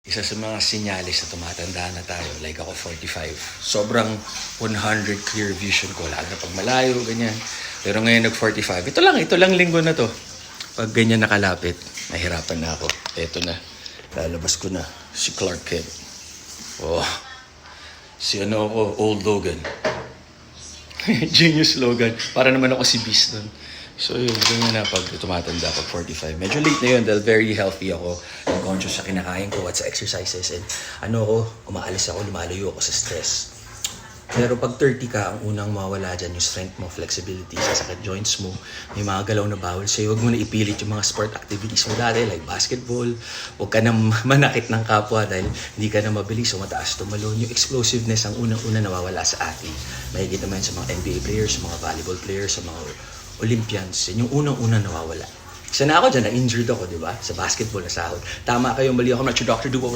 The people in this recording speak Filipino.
Isa sa mga sinyalis na tumatanda na tayo, like ako 45, sobrang 100 clear vision ko, lalo na pag malayo, ganyan. Pero ngayon nag-45, ito lang, ito lang linggo na to. Pag ganyan nakalapit, nahirapan na ako. Ito na, lalabas ko na, si Clark Kent. Oh, si ano ako, Old Logan. Genius Logan. Para naman ako si Beast nun. So yun, ganyan na pag tumatanda pag 45. Medyo late na yun dahil very healthy ako. I'm conscious sa kinakain ko at sa exercises. And ano ako, umaalis ako, lumalayo ako sa stress. Pero pag 30 ka, ang unang mawala dyan yung strength mo, flexibility, sa sakit joints mo, may mga galaw na bawal sa'yo. Huwag mo na ipilit yung mga sport activities mo dati, like basketball. Huwag ka na manakit ng kapwa dahil hindi ka na mabilis o mataas tumalon. Yung explosiveness ang unang-una nawawala sa athlete. Mahigit naman sa mga NBA players, sa mga volleyball players, sa mga Olympians. Yan yung unang-una nawawala. Isa na ako dyan, na-injured ako, di ba? Sa basketball na sahod. Tama kayo, mali ako. I'm not your doctor, do what